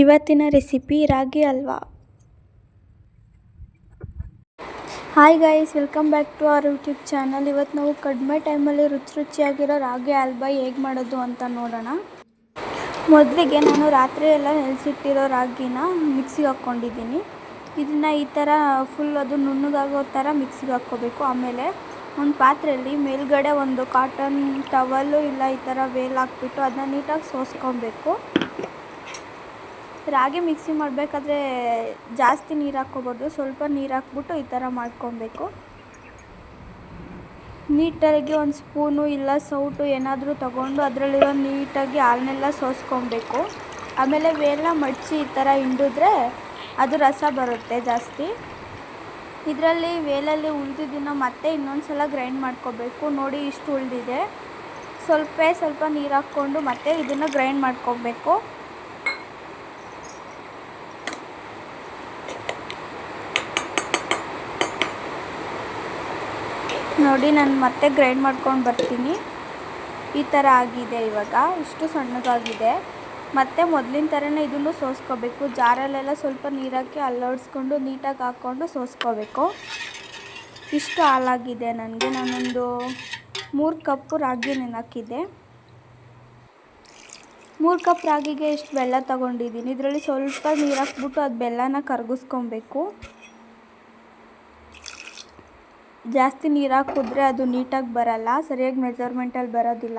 ಇವತ್ತಿನ recipe ragi halwa hi guys welcome back to our YouTube channel ಇವತ್ತು ನಾವು ಕಡಿಮೆ ಟೈಮಲ್ಲಿ ರುಚಿ ರುಚಿಯಾಗಿರೋ ರಾಗಿ ಹಲ್ವಾ ಹೇಗೆ ಮಾಡೋದು ಅಂತ ನೋಡೋಣ. ಮೊದಲಿಗೆ ನಾನು ರಾತ್ರಿ ಎಲ್ಲ ನೆನೆಸಿಟ್ಟಿರೋ ರಾಗಿನ ಮಿಕ್ಸಿಗೆ ಹಾಕ್ಕೊಂಡಿದ್ದೀನಿ. ಇದನ್ನು ಈ ಥರ ಫುಲ್ ಅದು ನುಣ್ಣಗಾಗೋ ಥರ ಮಿಕ್ಸಿಗೆ ಹಾಕ್ಕೋಬೇಕು. ಆಮೇಲೆ ಒಂದು ಪಾತ್ರೆಯಲ್ಲಿ ಮೇಲ್ಗಡೆ ಒಂದು ಕಾಟನ್ ಟವಲ್ಲು ಇಲ್ಲ ಈ ಥರ ವೇಲ್ ಹಾಕ್ಬಿಟ್ಟು ಅದನ್ನ ನೀಟಾಗಿ ಸೋಸ್ಕೊಬೇಕು. ರಾಗಿ ಮಿಕ್ಸಿ ಮಾಡಬೇಕಾದ್ರೆ ಜಾಸ್ತಿ ನೀರು ಹಾಕ್ಕೋಬಾರ್ದು. ಸ್ವಲ್ಪ ನೀರು ಹಾಕ್ಬಿಟ್ಟು ಈ ಥರ ಮಾಡ್ಕೊಬೇಕು. ನೀಟಾಗಿ ಒಂದು ಸ್ಪೂನು ಇಲ್ಲ ಸೌಟು ಏನಾದರೂ ತಗೊಂಡು ಅದರಲ್ಲಿರೋ ನೀಟಾಗಿ ಹಾಲನ್ನೆಲ್ಲ ಸೋಸ್ಕೊಬೇಕು. ಆಮೇಲೆ ವೇಲ ಮಡಚಿ ಈ ಥರ ಹಿಂಡಿದ್ರೆ ಅದು ರಸ ಬರುತ್ತೆ ಜಾಸ್ತಿ. ಇದರಲ್ಲಿ ವೇಲಲ್ಲಿ ಉಳಿದಿದ್ದನ್ನು ಮತ್ತೆ ಇನ್ನೊಂದು ಸಲ ಗ್ರೈಂಡ್ ಮಾಡ್ಕೋಬೇಕು. ನೋಡಿ ಇಷ್ಟು ಉಳಿದಿದೆ. ಸ್ವಲ್ಪ ಸ್ವಲ್ಪ ನೀರು ಹಾಕ್ಕೊಂಡು ಮತ್ತೆ ಇದನ್ನು ಗ್ರೈಂಡ್ ಮಾಡ್ಕೊಬೇಕು. ನೋಡಿ, ನಾನು ಮತ್ತೆ ಗ್ರೈಂಡ್ ಮಾಡ್ಕೊಂಡು ಬರ್ತೀನಿ. ಈ ಥರ ಆಗಿದೆ ಇವಾಗ. ಇಷ್ಟು ಸಣ್ಣಗಾಗಿದೆ ಮತ್ತು ಮೊದಲಿನ ಥರನೇ ಇದನ್ನು ಸೋಸ್ಕೋಬೇಕು. ಜಾರಲ್ಲೆಲ್ಲ ಸ್ವಲ್ಪ ನೀರಾಕಿ ಅಲ್ಲಾಡಿಸ್ಕೊಂಡು, ನೀಟಾಗಿ ಹಾಕ್ಕೊಂಡು ಸೋಸ್ಕೋಬೇಕು. ಇಷ್ಟು ಹಾಲಾಗಿದೆ ನನಗೆ. ನಾನೊಂದು ಮೂರು ಕಪ್ಪು ರಾಗಿ ನೆನಾಕಿದ್ದೆ. ಮೂರು ಕಪ್ ರಾಗಿಗೆ ಇಷ್ಟು ಬೆಲ್ಲ ತಗೊಂಡಿದ್ದೀನಿ. ಇದರಲ್ಲಿ ಸ್ವಲ್ಪ ನೀರು ಹಾಕ್ಬಿಟ್ಟು ಅದು ಬೆಲ್ಲನ ಕರಗಿಸ್ಕೊಬೇಕು. ಜಾಸ್ತಿ ನೀರು ಹಾಕಿದ್ರೆ ಅದು ನೀಟಾಗಿ ಬರಲ್ಲ, ಸರಿಯಾಗಿ ಮೆಜರ್ಮೆಂಟಲ್ಲಿ ಬರೋದಿಲ್ಲ.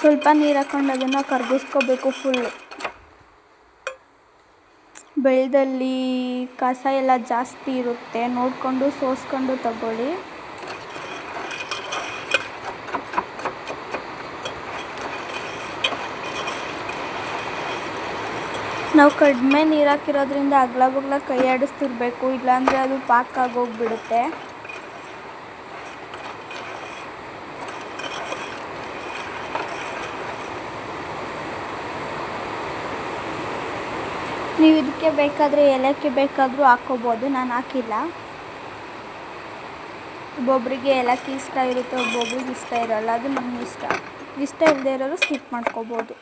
ಸ್ವಲ್ಪ ನೀರು ಹಾಕೊಂಡು ಅದನ್ನು ಕರ್ಗಿಸ್ಕೋಬೇಕು ಫುಲ್ಲು ಬೆಳೆದಲ್ಲಿ ಕಸ ಎಲ್ಲ ಜಾಸ್ತಿ ಇರುತ್ತೆ, ನೋಡಿಕೊಂಡು ಸೋಸ್ಕೊಂಡು ತಗೊಳ್ಳಿ. ನಾವು ಕಡಿಮೆ ನೀರು ಹಾಕಿರೋದ್ರಿಂದ ಅಗ್ಲ ಬಗ್ಲ ಕೈ ಆಡಿಸ್ತಿರ್ಬೇಕು, ಇಲ್ಲಾಂದರೆ ಅದು ಪಾಕ್ ಆಗೋಗ್ಬಿಡುತ್ತೆ. ನೀವು ಇದಕ್ಕೆ ಬೇಕಾದರೆ ಏಲಕ್ಕಿ ಬೇಕಾದರೂ ಹಾಕೋಬೋದು, ನಾನು ಹಾಕಿಲ್ಲ. ಒಬ್ಬೊಬ್ರಿಗೆ ಏಲಕ್ಕಿ ಇಷ್ಟ ಇರುತ್ತೆ, ಒಬ್ಬೊಬ್ರಿಗೆ ಇಷ್ಟ ಇರೋಲ್ಲ, ಅದು ನಮ್ಮ ಇಷ್ಟ. ಇಷ್ಟ ಇಲ್ಲದೆ ಇರೋರು ಸ್ಕಿಪ್ ಮಾಡ್ಕೋಬೋದು.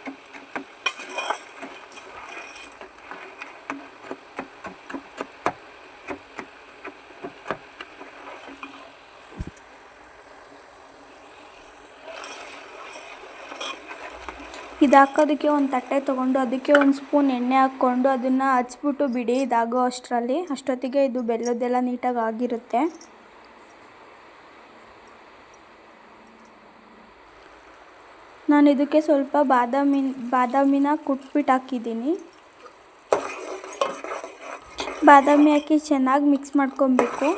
ಇದು ಹಾಕೋದಕ್ಕೆ ಒಂದು ತಟ್ಟೆ ತೊಗೊಂಡು, ಅದಕ್ಕೆ ಒಂದು ಸ್ಪೂನ್ ಎಣ್ಣೆ ಹಾಕ್ಕೊಂಡು ಅದನ್ನು ಹಚ್ಬಿಟ್ಟು ಬಿಡಿ, ಇದಾಗೋ ಅಷ್ಟರಲ್ಲಿ. ಅಷ್ಟೊತ್ತಿಗೆ ಇದು ಬೆಲ್ಲದ್ದೆಲ್ಲ ನೀಟಾಗಿ ಆಗಿರುತ್ತೆ. ನಾನು ಇದಕ್ಕೆ ಸ್ವಲ್ಪ ಬಾದಾಮಿ ಬಾದಾಮಿನ ಕುಟ್ಬಿಟ್ಟು ಹಾಕಿದ್ದೀನಿ. ಬಾದಾಮಿ ಹಾಕಿ ಚೆನ್ನಾಗಿ ಮಿಕ್ಸ್ ಮಾಡ್ಕೊಬೇಕು.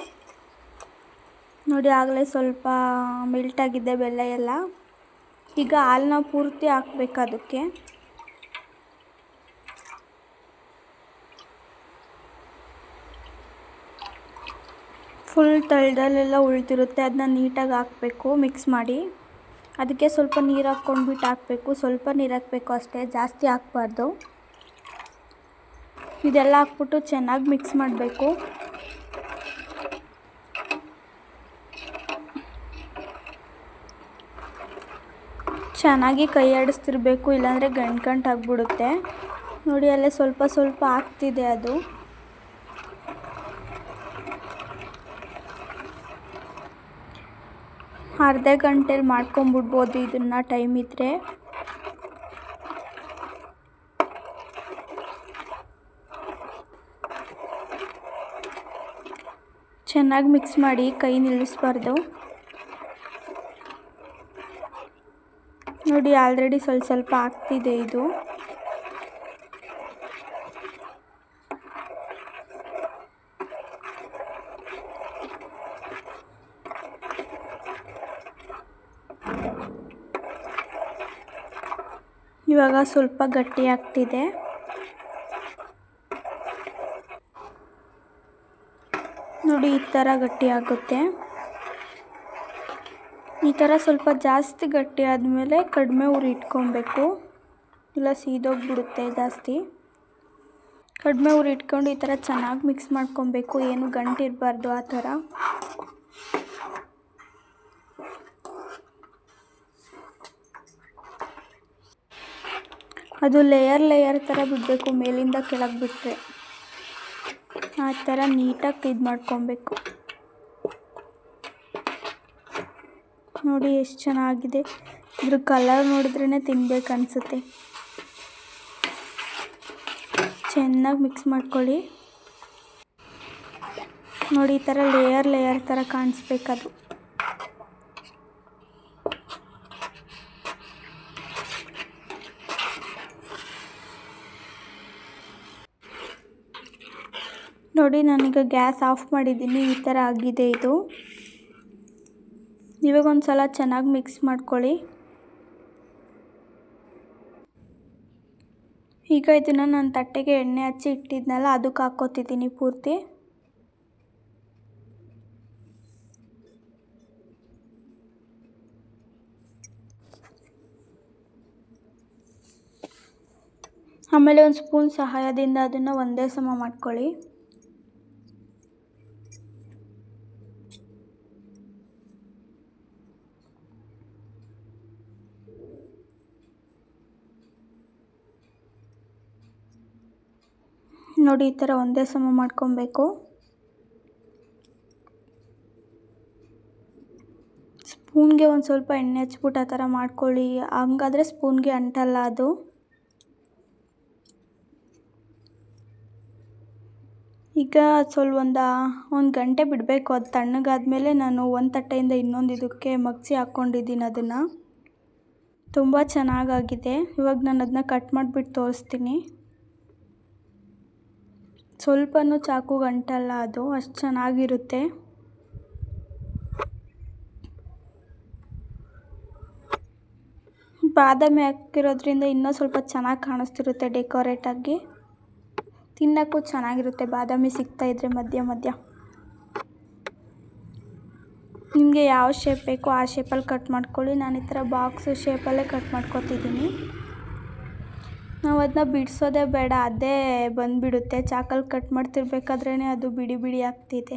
ನೋಡಿ, ಆಗಲೇ ಸ್ವಲ್ಪ ಮೆಲ್ಟಾಗಿದೆ ಬೆಲ್ಲ ಎಲ್ಲ. ಈಗ ಹಾಲನ್ನ ಪೂರ್ತಿ ಹಾಕ್ಬೇಕು ಅದಕ್ಕೆ ಫುಲ್ ತಳದಲ್ಲೆಲ್ಲ ಉಳ್ತಿರುತ್ತೆ ಅದನ್ನ ನೀಟಾಗಿ ಹಾಕಬೇಕು ಮಿಕ್ಸ್ ಮಾಡಿ. ಅದಕ್ಕೆ ಸ್ವಲ್ಪ ನೀರು ಹಾಕ್ಕೊಂಡ್ಬಿಟ್ಟು ಹಾಕಬೇಕು, ಸ್ವಲ್ಪ ನೀರು ಹಾಕಬೇಕು ಅಷ್ಟೇ, ಜಾಸ್ತಿ ಹಾಕ್ಬಾರ್ದು. ಇದೆಲ್ಲ ಹಾಕ್ಬಿಟ್ಟು ಚೆನ್ನಾಗಿ ಮಿಕ್ಸ್ ಮಾಡಬೇಕು. ಚೆನ್ನಾಗಿ ಕೈ ಆಡಿಸ್ತಿರ್ಬೇಕು, ಇಲ್ಲಾಂದರೆ ಗಂಟು ಆಗಿಬಿಡುತ್ತೆ. ನೋಡಿ, ಅಲ್ಲೇ ಸ್ವಲ್ಪ ಸ್ವಲ್ಪ ಆಗ್ತಿದೆ ಅದು. ಅರ್ಧ ಗಂಟೆಲಿ ಮಾಡ್ಕೊಂಬಿಡ್ಬೋದು ಇದನ್ನು ಟೈಮ್ ಇದ್ದರೆ ಚೆನ್ನಾಗಿ ಮಿಕ್ಸ್ ಮಾಡಿ ಕೈ ನಿಲ್ಲಿಸ್ಬಾರ್ದು. ನೋಡಿ, ಆಲ್ರೆಡಿ ಸ್ವಲ್ಪ ಸ್ವಲ್ಪ ಆಗ್ತಿದೆ ಇದು. ಇವಾಗ ಸ್ವಲ್ಪ ಗಟ್ಟಿ ಆಗ್ತಿದೆ. ನೋಡಿ, ಈ ಥರ ಗಟ್ಟಿ ಆಗುತ್ತೆ. ಈ ಥರ ಸ್ವಲ್ಪ ಜಾಸ್ತಿ ಗಟ್ಟಿ ಆದಮೇಲೆ ಕಡಿಮೆ ಉರಿ ಇಟ್ಕೊಬೇಕು. ಇಲ್ಲ ಸೀದೋಗ್ಬಿಡುತ್ತೆ ಜಾಸ್ತಿ. ಕಡಿಮೆ ಉರಿ ಇಟ್ಕೊಂಡು ಈ ಥರ ಚೆನ್ನಾಗಿ ಮಿಕ್ಸ್ ಮಾಡ್ಕೊಬೇಕು. ಏನು ಗಂಟಿರಬಾರ್ದು ಆ ಥರ. ಅದು ಲೇಯರ್ ಲೇಯರ್ ಥರ ಬಿಡಬೇಕು, ಮೇಲಿಂದ ಕೆಳಗೆ ಬಿಟ್ಟರೆ ಆ ಥರ ನೀಟಾಗಿ ಇದು ಮಾಡ್ಕೊಬೇಕು. ನೋಡಿ ಎಷ್ಟು ಚೆನ್ನಾಗಿದೆ. ಇದ್ರ ಕಲರ್ ನೋಡಿದ್ರೇ ತಿನ್ಬೇಕು ಅನಿಸುತ್ತೆ. ಚೆನ್ನಾಗಿ ಮಿಕ್ಸ್ ಮಾಡ್ಕೊಳ್ಳಿ. ನೋಡಿ ಈ ಥರ ಲೇಯರ್ ಲೇಯರ್ ಥರ ಕಾಣಿಸ್ಬೇಕದು ನೋಡಿ ನಾನೀಗ ಗ್ಯಾಸ್ ಆಫ್ ಮಾಡಿದ್ದೀನಿ, ಈ ಥರ ಆಗಿದೆ ಇದು. ಇವಾಗ ಒಂದು ಸಲ ಚೆನ್ನಾಗಿ ಮಿಕ್ಸ್ ಮಾಡ್ಕೊಳ್ಳಿ. ಈಗ ಇದನ್ನು ನಾನು ತಟ್ಟೆಗೆ ಎಣ್ಣೆ ಹಚ್ಚಿ ಇಟ್ಟಿದ್ನಲ್ಲ ಅದಕ್ಕೆ ಹಾಕ್ಕೋತಿದ್ದೀನಿ ಪೂರ್ತಿ. ಆಮೇಲೆ ಒಂದು ಸ್ಪೂನ್ ಸಹಾಯದಿಂದ ಅದನ್ನು ಒಂದೇ ಸಮ ಮಾಡ್ಕೊಳ್ಳಿ. ನೋಡಿ ಈ ಥರ ಒಂದೇ ಸಮ ಮಾಡ್ಕೊಬೇಕು. ಸ್ಪೂನ್ಗೆ ಒಂದು ಸ್ವಲ್ಪ ಎಣ್ಣೆ ಹಚ್ಬಿಟ್ಟು ಆ ಥರ ಮಾಡ್ಕೊಳ್ಳಿ. ಹಂಗಾದ್ರೆ ಸ್ಪೂನ್ಗೆ ಅಂಟಲ್ಲ ಅದು. ಈಗ ಸ್ವಲ್ಪ ಒಂದು ಒಂದು ಗಂಟೆ ಬಿಡಬೇಕು. ಅದು ತಣ್ಣಗಾದಮೇಲೆ ನಾನು ಒಂದು ತಟ್ಟೆಯಿಂದ ಇನ್ನೊಂದು ಇದಕ್ಕೆ ಮಗ್ಸಿ ಹಾಕ್ಕೊಂಡಿದ್ದೀನಿ ಅದನ್ನು. ತುಂಬ ಚೆನ್ನಾಗಾಗಿದೆ. ಇವಾಗ ನಾನು ಅದನ್ನ ಕಟ್ ಮಾಡಿಬಿಟ್ಟು ತೋರಿಸ್ತೀನಿ. ಸ್ವಲ್ಪನೂ ಚಾಕು ಗಂಟಲ್ಲ ಅದು, ಅಷ್ಟು ಚೆನ್ನಾಗಿರುತ್ತೆ. ಬಾದಾಮಿ ಹಾಕಿರೋದ್ರಿಂದ ಇನ್ನೂ ಸ್ವಲ್ಪ ಚೆನ್ನಾಗಿ ಕಾಣಿಸ್ತಿರುತ್ತೆ ಡೆಕೋರೇಟಾಗಿ ತಿನ್ನೋಕ್ಕೂ ಚೆನ್ನಾಗಿರುತ್ತೆ, ಬಾದಾಮಿ ಸಿಗ್ತಾಯಿದ್ರೆ ಮಧ್ಯ ಮಧ್ಯ. ನಿಮಗೆ ಯಾವ ಶೇಪ್ ಬೇಕೋ ಆ ಶೇಪಲ್ಲಿ ಕಟ್ ಮಾಡ್ಕೊಳ್ಳಿ. ನಾನು ಈ ಥರ ಬಾಕ್ಸು ಶೇಪಲ್ಲೇ ಕಟ್ ಮಾಡ್ಕೊತಿದ್ದೀನಿ. ನಾವು ಅದನ್ನ ಬಿಡಿಸೋದೇ ಬೇಡ, ಅದೇ ಬಂದುಬಿಡುತ್ತೆ. ಚಾಕಲ್ಲಿ ಕಟ್ ಮಾಡ್ತಿರ್ಬೇಕಾದ್ರೇ ಅದು ಬಿಡಿ ಬಿಡಿ ಆಗ್ತಿದೆ.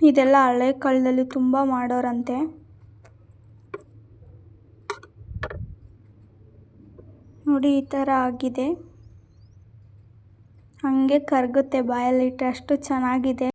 ಇದೆಲ್ಲ ಹಳೆ ಕಾಲದಲ್ಲಿ ತುಂಬ ಮಾಡೋರಂತೆ. ನೋಡಿ ಈ ಥರ ಆಗಿದೆ. ಹಾಗೆ ಕರಗುತ್ತೆ ಬಾಯಲ್ಲಿಟ್ಟರೆ ಅಷ್ಟು ಚೆನ್ನಾಗಿದೆ.